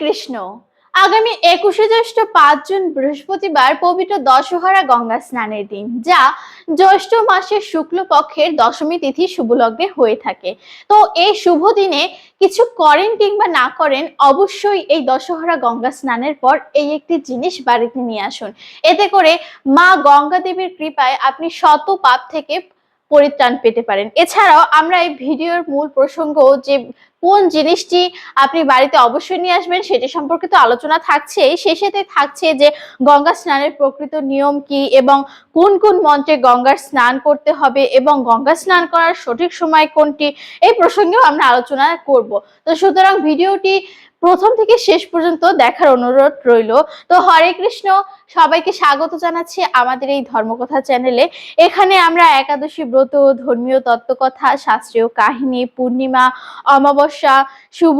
কৃষ্ণ। আগামী একুশে জ্যৈষ্ঠ পাঁচ জুন বৃহস্পতিবার পবিত্র দশহরা গঙ্গা স্নানের দিন, যা জ্যৈষ্ঠ মাসের শুক্লপক্ষের দশমী তিথি শুভলগ্নে হয়ে থাকে। তো এই শুভ দিনে কিছু করেন কিংবা না করেন, অবশ্যই এই দশহরা গঙ্গা স্নানের পর এই একটি জিনিস বাড়িতে নিয়ে আসুন। এতে করে মা গঙ্গা দেবীর কৃপায় আপনি শত পাপ থেকে পরিত্রাণ পেতে পারেন। এছাড়াও আমরা এই ভিডিওর মূল প্রসঙ্গ যে কোন জিনিসটি আপনি বাড়িতে অবশ্যই নিয়ে আসবেন সেটি সম্পর্কে তো আলোচনা থাকছে। সেই সাথে থাকছে যে গঙ্গা স্নানের প্রকৃত নিয়ম কি এবং কোন কোন মন্ত্রে গঙ্গার স্নান করতে হবে এবং গঙ্গা স্নান করার সঠিক সময় কোনটি এই প্রসঙ্গেও আমরা আলোচনা করব। তো সুতরাং ভিডিওটি প্রথম থেকে শেষ পর্যন্ত দেখার অনুরোধ রইল। তো হরে কৃষ্ণ, সবাইকে স্বাগত জানাচ্ছি আমাদের এই ধর্মকথা চ্যানেলে। এখানে আমরা একাদশী ব্রত, ধর্মীয় তত্ত্বকথা, শাস্ত্রীয় কাহিনী, পূর্ণিমা, অমাবস্যা, শুভ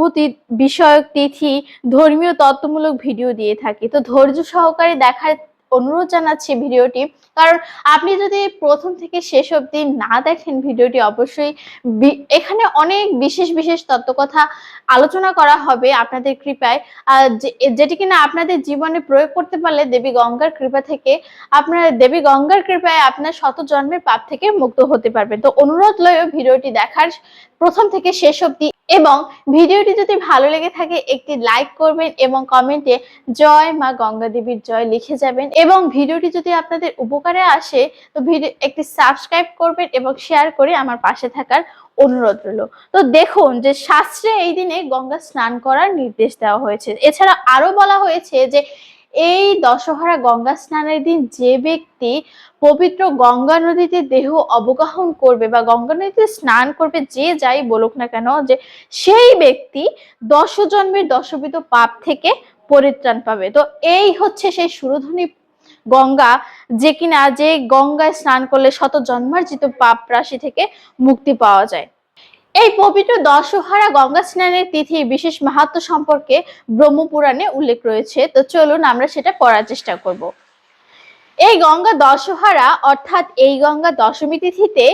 বিষয়ক তিথি, ধর্মীয় তত্ত্বমূলক ভিডিও দিয়ে থাকি। তো ধৈর্য সহকারে দেখার অনুরোধ জানাচ্ছি ভিডিওটি। কারণ আপনি যদি প্রথম থেকে শেষ অবধি না দেখেন ভিডিওটি, অবশ্যই এখানে অনেক বিশেষ বিশেষ তত্ত্বকথা আলোচনা করা হবে আপনাদের কৃপায়। যেটি কিনা আপনাদের জীবনে প্রয়োগ করতে পারলে দেবী গঙ্গার কৃপা থেকে আপনার, দেবী গঙ্গার কৃপায় আপনার শত জন্মের পাপ থেকে মুক্ত হতে পারবেন। তো অনুরোধ লয় ভিডিওটি দেখার প্রথম থেকে শেষ অবধি এবং ভিডিওটি যদি ভালো লেগে থাকে, একটি লাইক করবেন এবং কমেন্টে জয় মা গঙ্গা দেবীর জয় লিখে যাবেন। এবং ভিডিওটি যদি আপনাদের উপকারে আসে, তো ভিডিও একটি সাবস্ক্রাইব করবেন এবং শেয়ার করে আমার পাশে থাকার অনুরোধ রইল। তো দেখুন যে শাস্ত্রে এই দিনে গঙ্গা স্নান করার নির্দেশ দেওয়া হয়েছে। এছাড়া আরও বলা হয়েছে যে, এই দশহরা গঙ্গা স্নানের দিন যে ব্যক্তি পবিত্র গঙ্গা নদীতে দেহ অবগাহন করবে বা গঙ্গা নদীতে স্নান করবে, যে যাই বলুক না কেন, যে সেই ব্যক্তি দশ জন্মের দশবিধ পাপ থেকে পরিত্রাণ পাবে। তো এই হচ্ছে সেই সুরধ্বনি গঙ্গা, যে কিনা যে গঙ্গায় স্নান করলে শত জন্মার্জিত পাপ রাশি থেকে মুক্তি পাওয়া যায়। এই পবিত্র দশহারা গঙ্গা স্নানের তিথি বিশেষ মাহাত্ম সম্পর্কে ব্রহ্মপুরাণে উল্লেখ রয়েছে। তো চলুন আমরা সেটা পড়ার চেষ্টা করব। এই গঙ্গা দশহারা অর্থাৎ এই গঙ্গা দশমী তিথিতে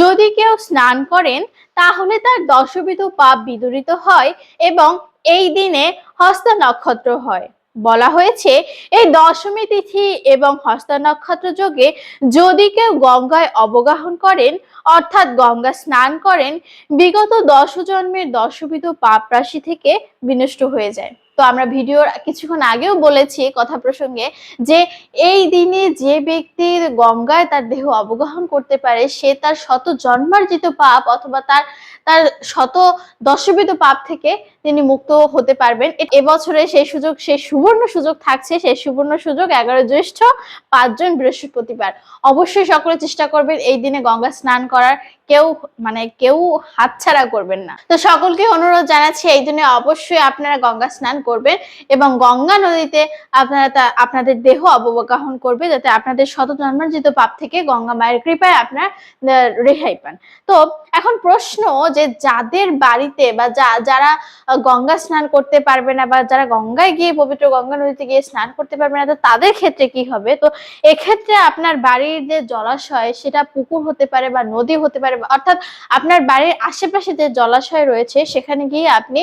যদি কেউ স্নান করেন, তাহলে তার দশবিধ পাপ বিদূরিত হয় এবং এই দিনে হস্ত নক্ষত্র হয়। বলা হয়েছে, এই দশমী তিথি এবং হস্ত নক্ষত্র যোগে যদি কেউ গঙ্গায় অবগাহন করেন, অর্থাৎ গঙ্গা স্নান করেন, বিগত দশ জন্মের দশবিধ পাপ রাশি থেকে বিনষ্ট হয়ে যায়। তো আমরা ভিডিওর কিছুক্ষণ আগেও বলেছি কথা প্রসঙ্গে যে এই দিনে যে ব্যক্তির গঙ্গায় তার দেহ অবগাহন করতে পারে, সে তার শত জন্মার্জিত পাপ অথবা তার তার শত দশবিধ পাপ থেকে তিনি মুক্ত হতে পারবেন। এবছরে সেই সুযোগ, সেই সুবর্ণ সুযোগ থাকছে, সেই সুবর্ণ সুযোগ এগারো জ্যৈষ্ঠ পাঁচজন বৃহস্পতিবার। অবশ্যই সকলে চেষ্টা করবেন এই দিনে গঙ্গা স্নান করার। কেউ মানে কেউ হাতছাড়া করবেন না। তো সকলকে অনুরোধ জানাচ্ছি, এই দিনে অবশ্যই আপনারা গঙ্গা স্নান করবেন এবং গঙ্গা নদীতে আপনারা তা- আপনাদের দেহ অবগাহন করবে যাতে আপনাদের শত জন্মার্জিত পাপ থেকে গঙ্গা মায়ের কৃপায় আপনার রেহাই পান। তো এখন প্রশ্ন যে যাদের বাড়িতে বা যা- যারা গঙ্গা স্নান করতে পারবে না বা যারা গঙ্গায় গিয়ে পবিত্র গঙ্গা নদীতে গিয়ে স্নান করতে পারবে না, তো তাদের ক্ষেত্রে কি হবে? তো এক্ষেত্রে আপনার বাড়ির যে জলাশয়, সেটা পুকুর হতে পারে বা নদী হতে পারে অর্থাৎ আপনার বাড়ির আশেপাশে যে জলাশয় রয়েছে, সেখানে গিয়ে আপনি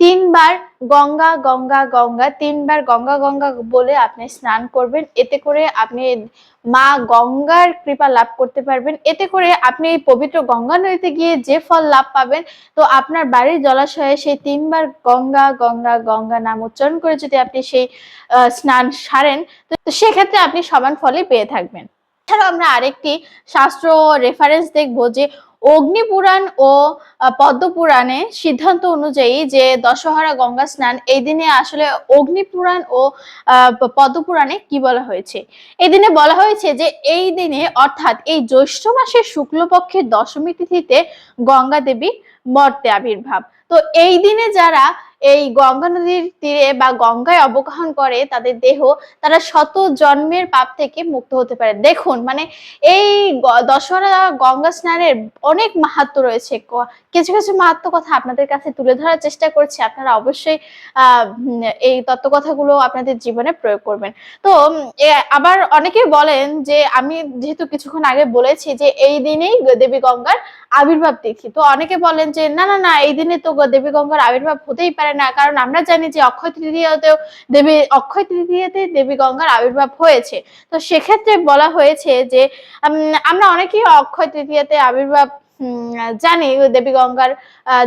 তিনবার গঙ্গা গঙ্গা গঙ্গা, তিনবার গঙ্গা গঙ্গা বলে আপনি স্নান করবেন। এতে করে আপনি মা গঙ্গার কৃপা লাভ করতে পারবেন। এতে করে আপনি এই পবিত্র গঙ্গা নদীতে গিয়ে যে ফল লাভ পাবেন, তো আপনার বাড়ির জলাশয়ে সেই তিনবার গঙ্গা গঙ্গা গঙ্গা নাম উচ্চারণ করে যদি আপনি সেই স্নান সারেন, তো সেক্ষেত্রে আপনি সমান ফলই পেয়ে থাকবেন। এছাড়াও আমরা আরেকটি শাস্ত্র রেফারেন্স দেখব যে অগ্নিপুরাণ ও পদ্মপুরাণে সিদ্ধান্ত অনুযায়ী যে দশহরা গঙ্গা স্নান, এই দিনে আসলে অগ্নিপুরাণ ও পদ্মপুরাণে কি বলা হয়েছে? এই দিনে বলা হয়েছে যে এই দিনে অর্থাৎ এই জ্যৈষ্ঠ মাসের শুক্লপক্ষের দশমী তিথিতে গঙ্গা দেবী মর্তে আবির্ভাব। তো এই দিনে যারা এই গঙ্গা নদীর তীরে বা গঙ্গায় অবগাহন করে তাদের দেহ, তারা শত জন্মের পাপ থেকে মুক্ত হতে পারে। দেখুন মানে এই দশহরা গঙ্গা স্নানের অনেক মাহাত্ম রয়েছে। কিছু কিছু মাহাত্ম কথা আপনাদের কাছে তুলে ধরার চেষ্টা করছি। আপনারা অবশ্যই এই তত্ত্বকথাগুলো আপনাদের জীবনে প্রয়োগ করবেন। তো আবার অনেকেই বলেন যে, আমি যেহেতু কিছুক্ষণ আগে বলেছি যে, এই দিনেই দেবী গঙ্গার আবির্ভাব তিথি তো অনেকে বলেন যে, না না না, এই দিনে তো দেবী গঙ্গার আবির্ভাব হতেই পারে পারে না। কারণ আমরা জানি যে অক্ষয় তৃতীয়াতেও দেবী, অক্ষয় তৃতীয়াতে দেবী গঙ্গার আবির্ভাব হয়েছে। তো সেক্ষেত্রে বলা হয়েছে যে আমরা অনেকেই অক্ষয় তৃতীয়াতে আবির্ভাব জানি দেবী গঙ্গার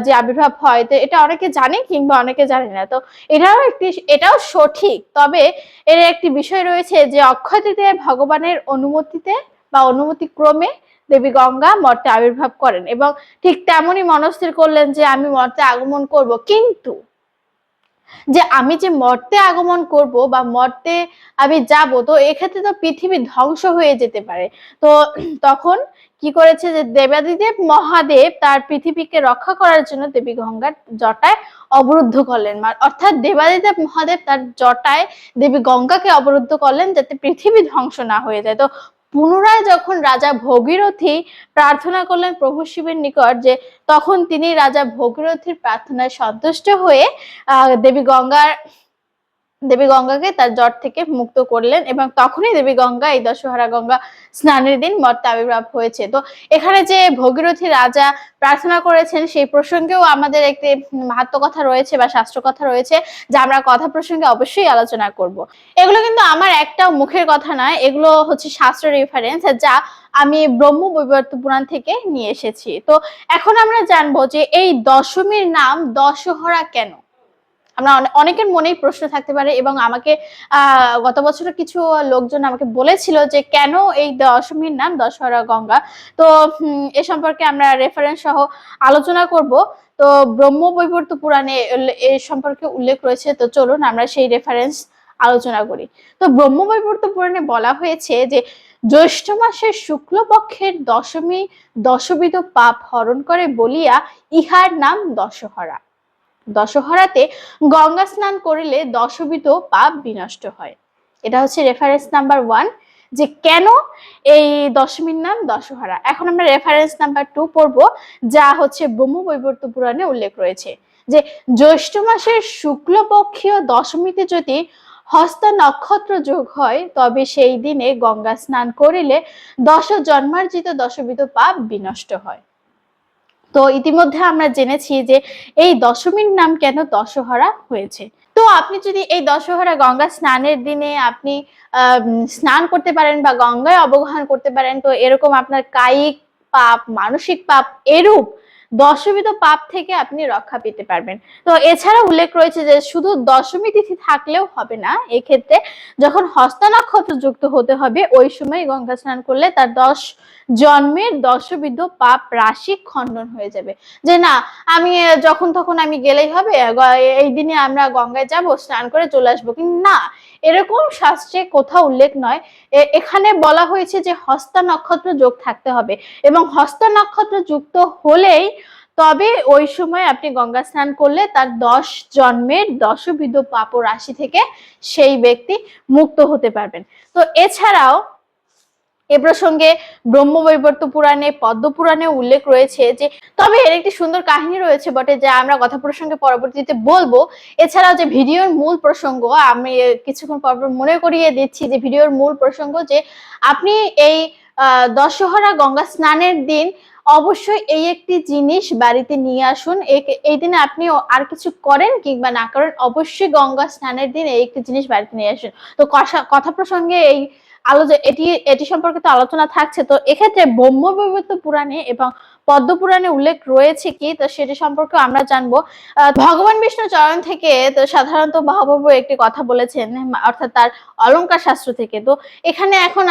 যে আবির্ভাব হয়। তো এটা অনেকে জানে কিংবা অনেকে জানে না। তো এটাও একটি, এটাও সঠিক। তবে এর একটি বিষয় রয়েছে যে, অক্ষয় তৃতীয় ভগবানের অনুমতিতে বা অনুমতি ক্রমে দেবী গঙ্গা মর্তে আবির্ভাব করেন এবং ঠিক তেমনই মনস্থির করলেন যে, আমি মর্তে আগমন করব। কিন্তু যে আমি যে মর্তে আগমন করব বা মর্তে আমি যাব, তো এক্ষেত্রে তো পৃথিবী ধ্বংস হয়ে যেতে পারে। তো তখন কি করেছে যে দেবাদিদেব, মহাদেব তার পৃথিবীকে রক্ষা করার জন্য দেবী গঙ্গার জটায় অবরুদ্ধ করলেন। অর্থাৎ দেবাদিদেব, মহাদেব তার জটায় দেবী গঙ্গাকে অবরুদ্ধ করলেন যাতে পৃথিবী ধ্বংস না হয়ে যায়। তো পুনরায় যখন রাজা ভগীরথী প্রার্থনা করলেন প্রভু শিবের নিকট যে তখন তিনি রাজা ভগীরথীর প্রার্থনায় সন্তুষ্ট হয়ে দেবী গঙ্গার দেবী গঙ্গাকে তার জ্বর থেকে মুক্ত করলেন এবং তখনই দেবী গঙ্গা, এই দশহরা গঙ্গা স্নানের দিন মর্তে আবির্ভাব হয়েছে। তো এখানে যে ভগীরথী রাজা প্রার্থনা করেছেন, সেই প্রসঙ্গেও আমাদের একটি মাহাত্ম কথা রয়েছে বা শাস্ত্র কথা রয়েছে যা আমরা কথা প্রসঙ্গে অবশ্যই আলোচনা করব। এগুলো কিন্তু আমার একটা মুখের কথা নয়, এগুলো হচ্ছে শাস্ত্র রেফারেন্স যা আমি ব্রহ্ম বৈবর্ত পুরাণ থেকে নিয়ে এসেছি। তো এখন আমরা জানব যে এই দশমীর নাম দশহরা কেন? আমরা অনেকের মনেই প্রশ্ন থাকতে পারে এবং আমাকে গত বছর কিছু লোকজন আমাকে বলেছিল যে কেন এই দশমীর নাম দশহরা গঙ্গা? তো এ সম্পর্কে আমরা রেফারেন্স সহ আলোচনা করব। তো, ব্রহ্ম বৈবর্ত পুরাণে এ সম্পর্কে উল্লেখ রয়েছে। তো চলুন আমরা সেই রেফারেন্স আলোচনা করি। তো, ব্রহ্ম বৈবর্ত পুরাণে বলা হয়েছে যে জ্যৈষ্ঠ মাসের শুক্লপক্ষের দশমী দশবিধ পাপ হরণ করে বলিয়া ইহার নাম দশহরা। দশহরাতে গঙ্গা স্নান করিলে দশবিধ পাপ বিনষ্ট হয়। এটা হচ্ছে রেফারেন্স নাম্বার ওয়ান যে কেন এই দশমীর নাম দশহরা? এখন আমরা রেফারেন্স নাম্বার টু পড়ব, যা হচ্ছে ব্রহ্ম বৈবর্ত পুরাণে উল্লেখ রয়েছে, যে জ্যৈষ্ঠ মাসের শুক্লপক্ষীয় দশমীতে যদি হস্ত নক্ষত্র যোগ হয়, তবে সেই দিনে গঙ্গা স্নান করিলে দশ জন্মার্জিত দশবিধ পাপ বিনষ্ট হয়। তো ইতিমধ্যে আমরা জেনেছি যে এই দশমীর নাম কেন দশহরা হয়েছে। তো আপনি যদি এই দশহরা গঙ্গা স্নানের দিনে আপনি স্নান করতে পারেন বা গঙ্গায় অবগাহন করতে পারেন, তো এরকম আপনার কায়িক পাপ, মানসিক পাপ এরূপ দশমিত পাপ থেকে আপনি রক্ষা পেতে পারবেন। তো এছাড়া উল্লেখ রয়েছে যে শুধু দশমী তিথি থাকলেও হবে না, এক্ষেত্রে যখন হস্ত নক্ষত্র যুক্ত হতে হবে, ওই সময় গঙ্গা স্নান করলে তার দশ, জন্মের দশবিধ পাপ রাশি খণ্ডন হয়ে যাবে। যে না, আমি যখন তখন আমি গেলেই হবে এই দিনে আমরা গঙ্গায় যাব, স্নান করে চলে আসব। কিন্তু না এরকম শাস্ত্রে কোথাও উল্লেখ নয়। এখানে বলা হয়েছে যে হস্ত নক্ষত্র যোগ থাকতে হবে এবং হস্ত নক্ষত্র যুক্ত হলেই তবে ওই সময় আপনি গঙ্গা স্নান করলে তার দশ জন্মের দশবিধ পাপ রাশি থেকে সেই ব্যক্তি মুক্ত হতে পারবেন। তো এছাড়াও এ প্রসঙ্গে ব্রহ্মবৈবর্ত পুরাণে, পদ্ম পুরাণে উল্লেখ রয়েছে যে, তবে এর একটি সুন্দর কাহিনী রয়েছে বটে, যা আমরা কথা প্রসঙ্গে পরবর্তীতে বলব। এছাড়াও যে ভিডিওর মূল প্রসঙ্গ, আমি কিছুক্ষণ পর মনে করিয়ে দিচ্ছি যে ভিডিওর মূল প্রসঙ্গ যে, আপনি এই দশহরা গঙ্গা স্নানের দিন অবশ্যই এই একটি জিনিস বাড়িতে নিয়ে আসুন। এই দিনে আপনি আর কিছু করেন কিংবা না করেন, অবশ্যই গঙ্গা স্নানের দিন এই একটি জিনিস বাড়িতে নিয়ে আসুন। তো কথা প্রসঙ্গে এই আলোচনা এটি এটি সম্পর্কে তো আলোচনা থাকছে। তো এক্ষেত্রে ব্রহ্মবৈবর্ত পুরাণে এবং পদ্ম পুরাণে উল্লেখ রয়েছে কি? তো সেটি সম্পর্কে আমরা জানব। ভগবান বিষ্ণু চরণ থেকে তো সাধারণত মহাপ্রভু একটি কথা বলেছেন, অর্থাৎ তার অলঙ্কার শাস্ত্র থেকে। তো এখানে এখন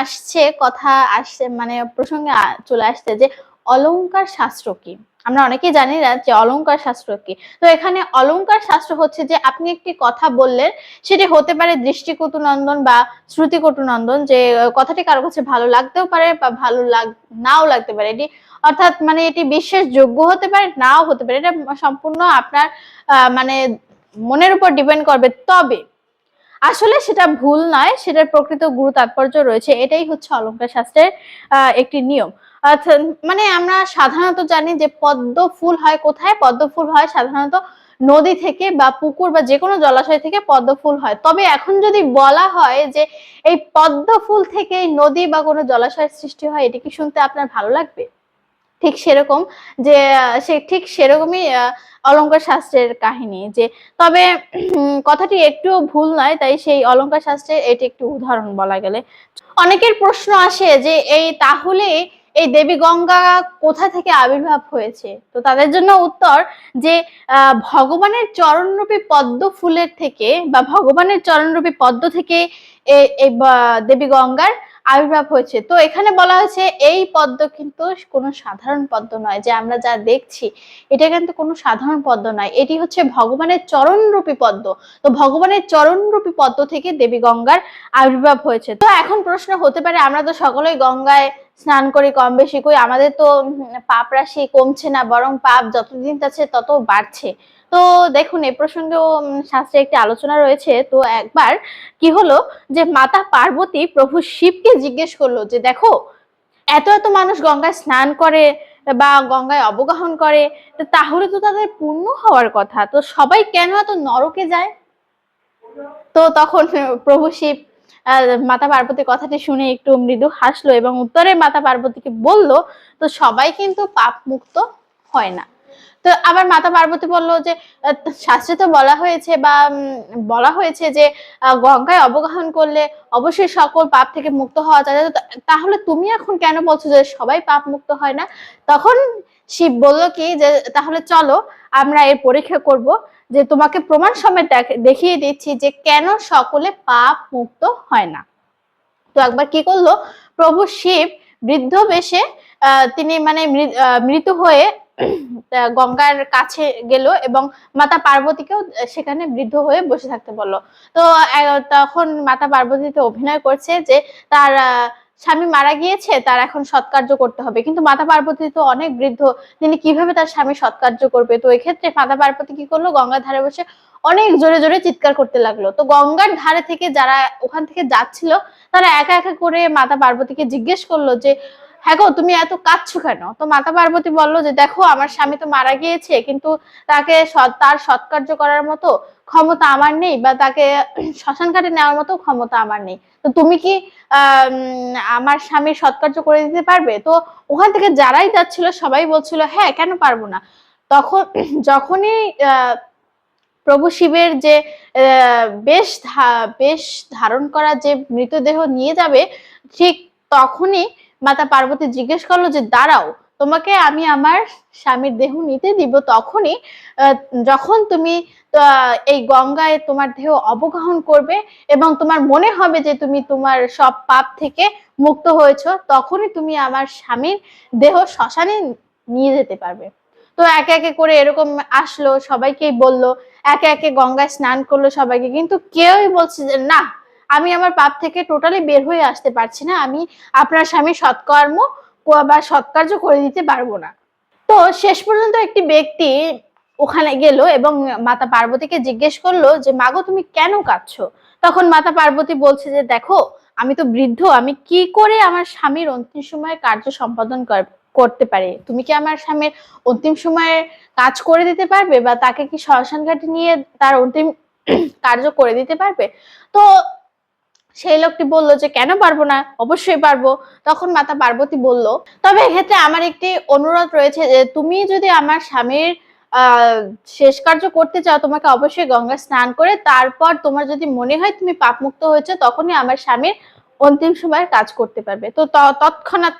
আসছে, কথা আসছে মানে প্রসঙ্গে চলে আসছে যে অলঙ্কার শাস্ত্র কি? আমরা অনেকেই জানি না যে অলঙ্কার শাস্ত্র কি। তো এখানে অলংকার শাস্ত্র হচ্ছে যে আপনি একটি কথা বললেন, সেটি হতে পারে দৃষ্টিকটু নন্দন বা শ্রুতিকটু নন্দন যে কথাটি কারও কাছে ভালো লাগতেও পারে বা ভালো লাগ, নাও লাগতে পারে। এটি অর্থাৎ মানে এটি বিশ্বাসযোগ্য হতে পারে, নাও হতে পারে। এটা সম্পূর্ণ আপনার মানে মনের উপর ডিপেন্ড করবে। তবে আসলে সেটা ভুল নয়, সেটার প্রকৃত গুরু তাৎপর্য রয়েছে। এটাই হচ্ছে অলংকার শাস্ত্রের একটি নিয়ম। মানে আমরা সাধারণত জানি যে পদ্ম ফুল হয় কোথায়? পদ্ম ফুল হয় সাধারণত নদী থেকে বা পুকুর বা যে কোনো জলাশয় থেকে পদ্ম ফুল হয়। তবে এখন যদি বলা হয় যে এই পদ্ম ফুল থেকে নদী বা কোনো জলাশয়ের সৃষ্টি হয় এটি কি শুনতে আপনার ভালো লাগবে? ঠিক সেরকম যে সে ঠিক সেরকমই আহ, অলংকার শাস্ত্রের কাহিনী যে তবে কথাটি একটু ভুল নয় তাই সেই অলঙ্কার শাস্ত্রে এটি একটি উদাহরণ বলা গেলে। অনেকের প্রশ্ন আসে যে এই তাহলে এই দেবী গঙ্গা কোথা থেকে আবির্ভাব হয়েছে? তো তাদের জন্য উত্তর যে ভগবানের চরণরূপী পদ্ম ফুলের থেকে বা ভগবানের চরণরূপী পদ্ম থেকে এই দেবী গঙ্গার আবির্ভাব হয়েছে। তো এখানে বলা হয়েছে এই পদ্ম কিন্তু কোনো সাধারণ পদ্ম নয়, যে আমরা যা দেখছি, এটা কিন্তু কোনো সাধারণ পদ্ম নয়। এটি হচ্ছে ভগবানের চরণরূপী পদ্ম। তো ভগবানের চরণরূপী পদ্ম থেকে দেবী গঙ্গার আবির্ভাব হয়েছে। তো এখন প্রশ্ন হতে পারে, আমরা তো সকলেই গঙ্গায় স্নান করি, কম বেশি করি, আমাদের তো পাপ রাশি কমছে না, বরং পাপ যতদিন যাচ্ছে তত বাড়ছে। তো দেখুন, এ প্রসঙ্গেও শাস্ত্রে একটি আলোচনা রয়েছে। তো একবার কি হলো যে মাতা পার্বতী প্রভু শিবকে জিজ্ঞেস করল যে, দেখো, এত এত মানুষ গঙ্গায় স্নান করে বা গঙ্গায় অবগাহন করে তাহলে তো তাদের পূর্ণ হওয়ার কথা। তো সবাই কেন এত নরকে যায়? তো তখন প্রভু শিব মাতা পার্বতীর কথাটি শুনে একটু মৃদু হাসলো এবং উত্তরে মাতা পার্বতীকে বলল, তো সবাই কিন্তু পাপ মুক্ত হয় না। তো আবার মাতা পার্বতী বলল যে শাস্ত্রে তো বলা হয়েছে বা বলা হয়েছে যে গঙ্গায় অবগাহন করলে অবশ্যই সকল পাপ থেকে মুক্ত হওয়া যায়। তাহলে তুমি এখন কেন বলছো যে সবাই পাপ মুক্ত হয় না? তখন শিব বলল কি যে, তাহলে চলো আমরা এর পরীক্ষা করব যে তোমাকে প্রমাণ সমেত দেখিয়ে দিচ্ছি যে কেন সকলে পাপ মুক্ত হয় না। তো একবার কি করল? প্রভু শিব বৃদ্ধ বেশে তিনি মানে মৃত হয়ে গঙ্গার কাছে গেল এবং মাতা পার্বতীকেও সেখানে বৃদ্ধ হয়ে বসে থাকতে বলল। তো তখন মাতা পার্বতী তো অভিনয় করছে যে তার স্বামী মারা গিয়েছে, তার এখন সৎকার্য করতে হবে। কিন্তু মাতা পার্বতী তো অনেক বৃদ্ধ, তিনি কীভাবে তার স্বামী সৎকার্য করবে? তো এক্ষেত্রে মাতা পার্বতী কি করল? গঙ্গার ধারে বসে অনেক জোরে জোরে চিৎকার করতে লাগল। তো গঙ্গার ধারে থেকে যারা ওখান থেকে যাচ্ছিল, তারা একা একা করে মাতা পার্বতীকে জিজ্ঞেস করল যে হ্যাঁ গো, তুমি এত কাঁদছো কেন? তো মাতা পার্বতী বলল যে, দেখো, আমার স্বামী তো মারা গিয়েছে, কিন্তু তাকে তার সৎকার্য করার মতো ক্ষমতা আমার নেই বা তাকে শ্মশান ঘাটে নেওয়ার মতো ক্ষমতা আমার নেই। তো তুমি কি আমার স্বামীর সৎকার্য করে দিতে পারবে? তো ওখান থেকে যারাই যাচ্ছিল, সবাই বলছিল হ্যাঁ কেন পারব না? তখন যখনই প্রভু শিবের যে বেশ বেশ ধারণ করা যে মৃতদেহ নিয়ে যাবে, ঠিক তখনই মাতা পার্বতী জিজ্ঞেস করল যে, দাঁড়াও, তোমাকে আমি আমার স্বামীর দেহ নিতে দিব তখনই যখন তুমি এই গঙ্গায় তোমার দেহ অবগাহন করবে এবং তোমার মনে হবে যে তুমি তোমার সব পাপ থেকে মুক্ত হয়েছো, তখনই তুমি আমার স্বামীর দেহ শ্মশানে নিয়ে যেতে পারবে। তো একে একে করে এরকম আসলো, সবাইকেই বলল, একে একে গঙ্গায় স্নান করল সবাইকে, কিন্তু কেউই বলছে যে, না আমি আমার পাপ থেকে টোটালি বের হয়ে আসতে পারছি না। আমি আপনার স্বামী সৎকর্ম বা সৎকার্য করে দিতে পারব না। তো শেষ পর্যন্ত একটি ব্যক্তি ওখানে গেল এবং মাতা পার্বতীকে জিজ্ঞেস করল যে, মাগো, তুমি কেন কাঁদছো? তখন মাতা পার্বতী বলছে যে, দেখো, আমি তো বৃদ্ধ, আমি কি করে আমার স্বামীর অন্তিম সময়ে কার্য সম্পাদন কর- করতে পারি? তুমি কি আমার স্বামীর অন্তিম সময়ে কাজ করে দিতে পারবে বা তাকে কি শ্মশান ঘাটে নিয়ে তার অন্তিম কার্য করে দিতে পারবে? তো সেই লোকটি বলল যে, কেন পারব না? অবশ্যই পারব। তখন মাতা পার্বতী বলল, তবে এক্ষেত্রে আমার একটি অনুরোধ রয়েছে যে, তুমি যদি আমার স্বামীর আহ শেষ কার্য করতে চাও, তোমাকে অবশ্যই গঙ্গা স্নান করে তারপর তোমার যদি মনে হয় তুমি পাপমুক্ত হয়েছে, তখনই আমার স্বামীর অন্তিম সময়ের কাজ করতে পারবে। ত- তৎক্ষণাৎ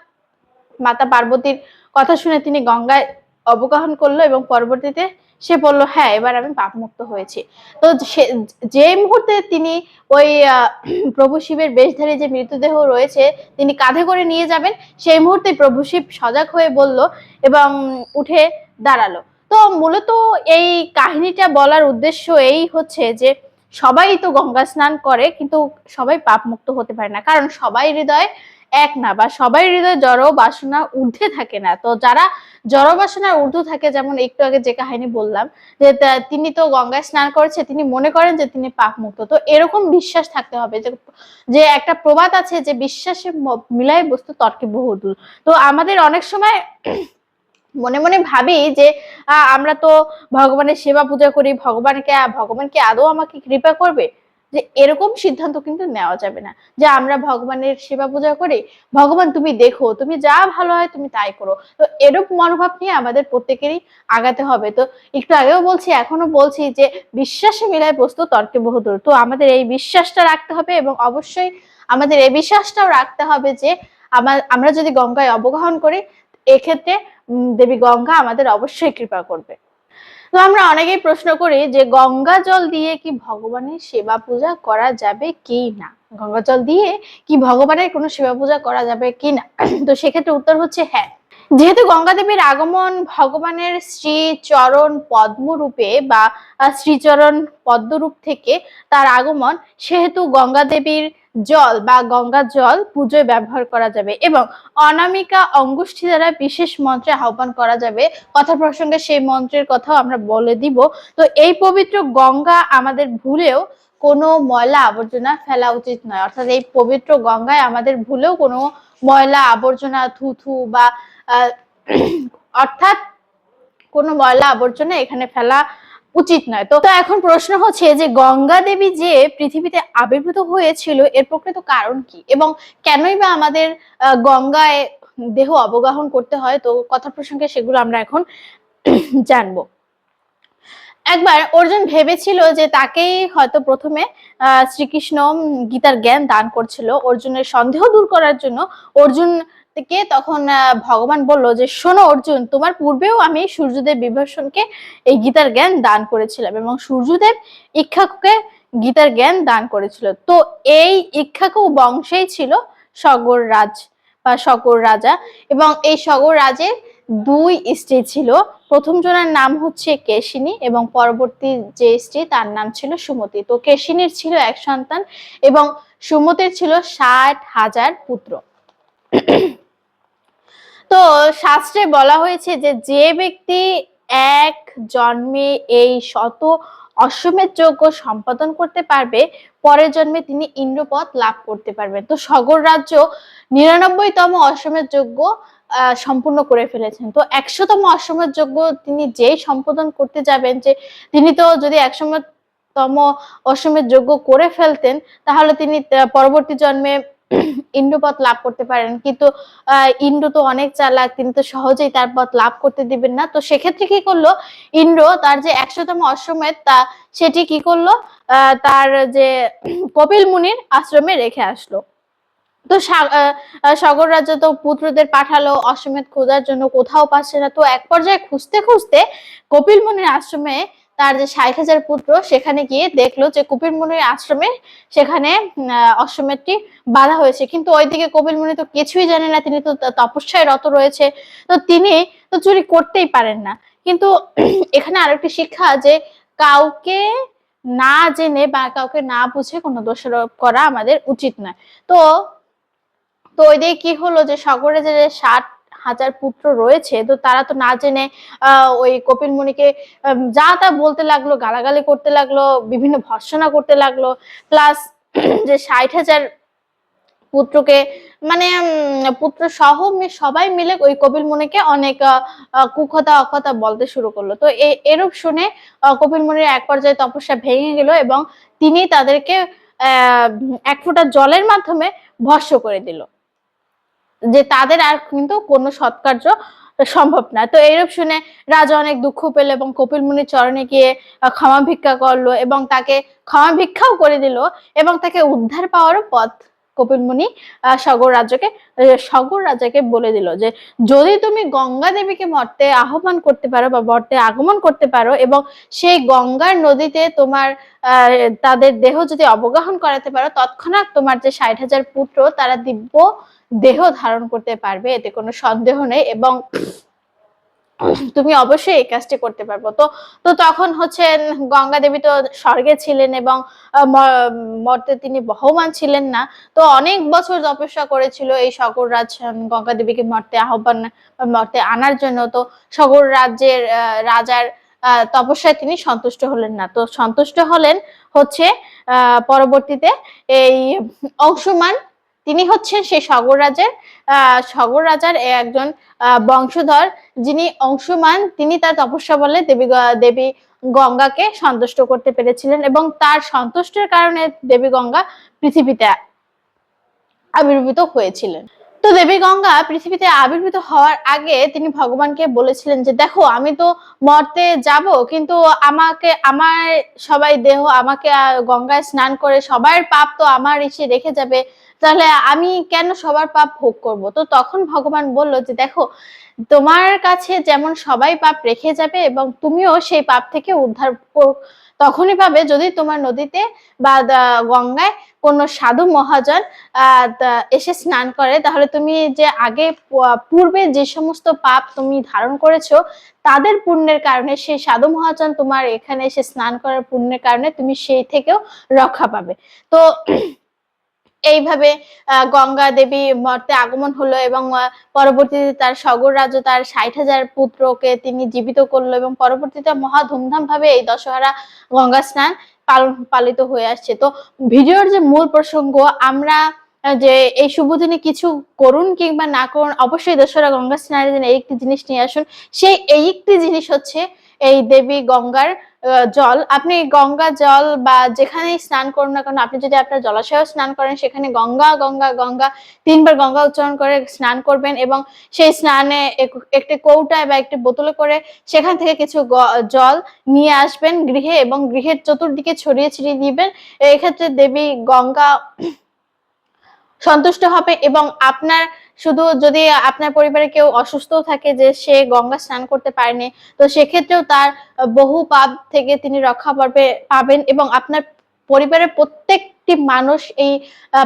মাতা পার্বতীর কথা শুনে তিনি গঙ্গায় অবগাহন করল এবং পরবর্তীতে সে বলল হ্যাঁ এবার আমি পাপমুক্ত হয়েছি। তো সে, যে মুহূর্তে তিনি ওই প্রভু শিবের বেশধারী যে মৃতদেহ রয়েছে, তিনি কাঁধে করে নিয়ে যাবেন, সেই মুহূর্তে প্রভু শিব সজাগ হয়ে বলল এবং উঠে দাঁড়াল। তো মূলত এই কাহিনীটা বলার উদ্দেশ্য এই হচ্ছে যে সবাই তো গঙ্গা স্নান করে, কিন্তু সবাই পাপ মুক্ত হতে পারে না। কারণ সবাই হৃদয় এক না, বা সবাই হৃদয় জড় বাসনা ঊর্ধ্বে থাকে না। তো যারা জড় বাসনার ঊর্ধ্ব থাকে, যেমন একটু আগে যে কাহিনী বললাম, যে তিনি তো গঙ্গায় স্নান করেছে, তিনি মনে করেন যে তিনি পাপ মুক্ত। তো এরকম বিশ্বাস থাকতে হবে যে যে একটা প্রবাদ আছে যে বিশ্বাসে মিলাই বস্তু তর্কে বহুদূর। তো আমাদের অনেক সময় মনে মনে ভাবি যে আমরা তো ভগবানের সেবা পূজা করি, ভগবানকে ভগবানকে আদৌ আমাকে কৃপা করবে? যে এরকম সিদ্ধান্ত কিন্তু নেওয়া যাবে না। যে আমরা ভগবানের সেবা পূজা করি, ভগবান তুমি দেখো, তুমি যা ভালো হয় তুমি তাই করো। তো এরূপ মনোভাব নিয়ে আমাদের প্রত্যেকেরই আগাতে হবে। তো একটু আগেও বলছি, এখনও বলছি যে বিশ্বাসে মিলায় বস্তু তর্কে বহুদূর। তো আমাদের এই বিশ্বাসটা রাখতে হবে এবং অবশ্যই আমাদের এই বিশ্বাসটাও রাখতে হবে যে আমার আমরা যদি গঙ্গায় অবগাহন করি এক্ষেত্রে দেবী গঙ্গা আমাদের অবশ্যই কৃপা করবে। তো আমরা অনেকেই প্রশ্ন করি যে, গঙ্গা জল দিয়ে কি ভগবানের সেবা পূজা করা যাবে কি না? গঙ্গা জল দিয়ে কি ভগবানের কোনো সেবা পূজা করা যাবে কি না? তো সেক্ষেত্রে উত্তর হচ্ছে হ্যাঁ। যেহেতু গঙ্গা দেবীর আগমন ভগবানের শ্রীচরণ পদ্মরূপে বা শ্রীচরণ পদ্মরূপ থেকে তার আগমন, সেহেতু গঙ্গা দেবীর জল বা গঙ্গা জল পুজোয় ব্যবহার করা যাবে এবং অনামিকা অঙ্গুষ্ঠী দ্বারা বিশেষ মন্ত্রে আহ্বান করা যাবে। কথা প্রসঙ্গে সেই মন্ত্রের কথাও আমরা বলে দিব। তো এই পবিত্র গঙ্গা আমাদের ভুলেও কোনো ময়লা আবর্জনা ফেলা উচিত নয়। অর্থাৎ এই পবিত্র গঙ্গায় আমাদের ভুলেও কোনো ময়লা আবর্জনা, থুথু বা অর্থাৎ কোনো ময়লা আবর্জনা এখানে ফেলা উচিত নয়। তো এখন প্রশ্ন হচ্ছে যে গঙ্গা দেবী যে পৃথিবীতে আবির্ভূত হয়েছিল, এর প্রকৃত কারণ কি? এবং কেনই বা আমাদের গঙ্গায় দেহ অবগাহন করতে হয়? তো কথা প্রসঙ্গে সেগুলো আমরা এখন জানব। একবার অর্জুন ভেবেছিল যে তাকেই হয়তো প্রথমে শ্রীকৃষ্ণ গীতার জ্ঞান দান করছিল। অর্জুনের সন্দেহ দূর করার জন্য অর্জুন থেকে তখন ভগবান বলল যে, শোনো অর্জুন, তোমার পূর্বেও আমি সূর্যদেব বিভীষণকে এই গীতার জ্ঞান দান করেছিলাম এবং সূর্যদেব ইক্ষাকুকে গীতার জ্ঞান দান করেছিল। তো এই ইক্ষাকু বংশেই ছিল সগর রাজ বা সগর রাজা এবং এই সগর রাজের দুই স্ত্রী ছিল। প্রথম জনের নাম হচ্ছে কেশিনী এবং পরবর্তী যে স্ত্রী তার নাম ছিল সুমতি। তো কেশিনীর ছিল এক সন্তান এবং সুমতির ছিল ষাট হাজার পুত্র। তো শাস্ত্রে বলা হয়েছে যে যে ব্যক্তি এক জন্মে এই শত অশ্বমেধ যজ্ঞ সম্পাদন করতে পারবে, পরের জন্মে তিনি ইন্দ্রপথ লাভ করতে পারবেন। তো সগর রাজ্য নিরানব্বইতম অশ্বমেধ যজ্ঞ সম্পূর্ণ করে ফেলেছেন। তো একশোতম অশ্বমেধ যজ্ঞ তিনি যেই সম্পাদন করতে যাবেন যে, তিনি তো যদি একশোতম অশ্বমেধ যজ্ঞ করে ফেলতেন, তাহলে তিনি পরবর্তী জন্মে ইন্দ্রপদ লাভ করতে পারেন। কিন্তু ইন্দ্র তো অনেক চালাক, তিনি তো সহজেই তার পথ লাভ করতে দিবেন না। তো সেক্ষেত্রে কি করল? ইন্দ্র তার যে একশোতম অশ্বমেধ তা সেটি কি করল? তার যে কপিল মুনির আশ্রমে রেখে আসলো। তো সগর রাজ্য তো পুত্রদের পাঠালো, অশ্বমেধ খোঁজার জন্য কোথাও পাচ্ছে না। তো এক পর্যায়ে খুঁজতে খুঁজতে কপিল মুনির আশ্রমে তার যে ষাট হাজার পুত্র, সেখানে গিয়ে দেখল যে কপিল মুনির আশ্রমে সেখানে অশ্বমেধটি বাধা হয়েছে। কিন্তু ওইদিকে কপিল মুনি তো কিছুই জানে না, তিনি তো তপস্যায় রত রয়েছে। তো তিনি তো চুরি করতেই পারেন না। কিন্তু এখানে আরেকটি শিক্ষা যে কাউকে না জেনে বা কাউকে না বুঝে কোনো দোষারোপ করা আমাদের উচিত নয়। তো তো ওই দিকে কি হলো যে সাগরে যে ষাট হাজার পুত্র রয়েছে, তো তারা তো না জেনে ওই কপিল মুনিকে যা তা বলতে লাগল, গালাগালি করতে লাগল, বিভিন্ন ভর্সনা করতে লাগল প্লাস যে ষাট হাজার পুত্রকে মানে পুত্র সহ সবাই মিলে ওই কপিল মুনিকে অনেক কুকথা অকথা বলতে শুরু করল। তো এরূপ শুনে কপিল মুনির এক পর্যায়ে তপস্যা ভেঙে গেল এবং তিনি তাদেরকে এক ফোঁটা জলের মাধ্যমে ভস্য করে দিল। যে তাদের আর কিন্তু কোনো সৎকার্য সম্ভব না। তো এইরূপ শুনে রাজা অনেক দুঃখ পেল এবং কপিল মুনির চরণে গিয়ে ক্ষমা ভিক্ষা করল এবং তাকে ক্ষমা ভিক্ষাও করে দিল এবং তাকে উদ্ধার পাওয়ারও পথ কপিল মুনি আহ, সগর রাজ্যকে সগর রাজাকে বলে দিল যে যদি তুমি গঙ্গা দেবীকে মর্তে আহ্বান করতে পারো বা মর্তে আগমন করতে পারো এবং সেই গঙ্গার নদীতে তোমার তাদের দেহ যদি অবগাহন করাতে পারো তৎক্ষণাৎ তোমার যে ষাট হাজার পুত্র তারা দিব্য দেহ ধারণ করতে পারবে এতে কোনো সন্দেহ নেই এবং তুমি অবশ্যই এই কাজটি করতে পারব। তো তো তখন হচ্ছে গঙ্গা দেবী তো স্বর্গে ছিলেন এবং মর্তে তিনি বহমান ছিলেন না। তো অনেক বছর তপস্যা করেছিল এই সগর রাজ গঙ্গা দেবীকে মর্তে আহ্বান, মর্তে আনার জন্য। তো সগর রাজ্যের রাজার তপস্যায় তিনি সন্তুষ্ট হলেন না। তো সন্তুষ্ট হলেন হচ্ছে পরবর্তীতে এই অংশমান তিনি হচ্ছেন সেই সগর রাজার সগর রাজার একজন বংশধর যিনি অংশমান। তিনি তার তপস্যা বলে দেবী দেবী গঙ্গাকে সন্তুষ্ট করতে পেরেছিলেন এবং তার সন্তুষ্টের কারণে দেবী গঙ্গা পৃথিবীতে আবির্ভূত হয়েছিলেন। তো দেবী গঙ্গা পৃথিবীতে আবির্ভূত হওয়ার আগে তিনি ভগবানকে বলেছিলেন যে, দেখো, আমি তো মরতে যাব, কিন্তু আমাকে, আমার সবাই দেহ, আমাকে গঙ্গায় স্নান করে সবার পাপ তো আমার এসে রেখে যাবে। তাহলে আমি কেন সবার পাপ ভোগ করব? তো তখন ভগবান বলল যে, দেখো, তোমার কাছে যেমন সবাই পাপ রেখে যাবে এবং তুমিও সেই পাপ থেকে উদ্ধার তখনই পাবে যদি তোমার নদীতে বা গঙ্গায় কোনো সাধু মহাজন এসে স্নান করে। তাহলে তুমি যে আগে পূর্বে যে সমস্ত পাপ তুমি ধারণ করেছ, তাদের পুণ্যের কারণে সেই সাধু মহাজন তোমার এখানে এসে স্নান করার পুণ্যের কারণে তুমি সেই থেকেও রক্ষা পাবে। তো এইভাবে গঙ্গা দেবী মর্তে আগমন হলো এবং পরবর্তীতে তার সগর রাজ্য তার ষাট হাজার পুত্রকে তিনি জীবিত করল এবং পরবর্তীতে মহা ধুমধাম ভাবে এই দশহরা গঙ্গা স্নান পালন পালিত হয়ে আসছে। তো ভিডিওর যে মূল প্রসঙ্গ, আমরা যে এই শুভ দিনে কিছু করুন কিংবা না করুন, অবশ্যই দশহরা গঙ্গা স্নানের দিনে এই একটি জিনিস নিয়ে আসুন। সেই এই একটি জিনিস হচ্ছে এই দেবী গঙ্গার জল। আপনি গঙ্গা, জল বা যেখানেই স্নান করুন না কেন, আপনি যদি আপনার জলাশয়ে স্নান করেন, সেখানে গঙ্গা গঙ্গা গঙ্গা, তিনবার গঙ্গা উচ্চারণ করে স্নান করবেন এবং সেই স্নানে একটি কৌটায় বা একটি বোতলে করে সেখান থেকে কিছু জল নিয়ে আসবেন গৃহে এবং গৃহের চতুর্দিকে ছড়িয়ে ছিটিয়ে দিবেন। এক্ষেত্রে দেবী গঙ্গা সন্তুষ্ট হবে এবং আপনার শুধু যদি আপনার পরিবারে কেউ অসুস্থ থাকে যে সে গঙ্গা স্নান করতে পারেনি, তো সেক্ষেত্রেও তার বহু পাপ থেকে তিনি রক্ষা পাবে, পাবেন এবং আপনার পরিবারের প্রত্যেকটি মানুষ এই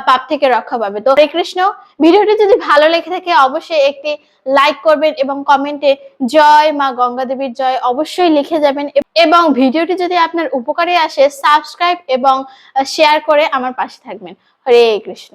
পাপ থেকে রক্ষা পাবে। তো হরে কৃষ্ণ, ভিডিওটি যদি ভালো লেগে থাকে অবশ্যই একটি লাইক করবেন এবং কমেন্টে জয় মা গঙ্গা দেবীর জয় অবশ্যই লিখে যাবেন এবং ভিডিওটি যদি আপনার উপকারে আসে, সাবস্ক্রাইব এবং শেয়ার করে আমার পাশে থাকবেন। হরে কৃষ্ণ।